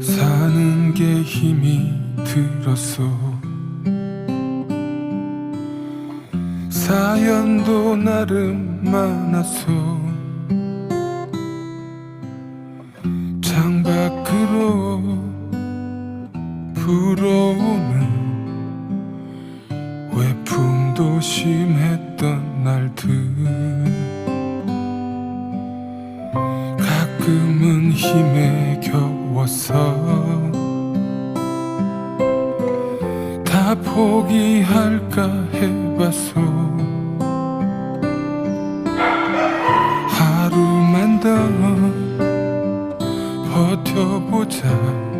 사는 게 힘이 들었어 사연도 나름 많았어 창밖으로 불어오는 외풍도 심했던 날들. 가끔은 힘에 겨워서 다 포기할까 해봤어 하루만 더 버텨보자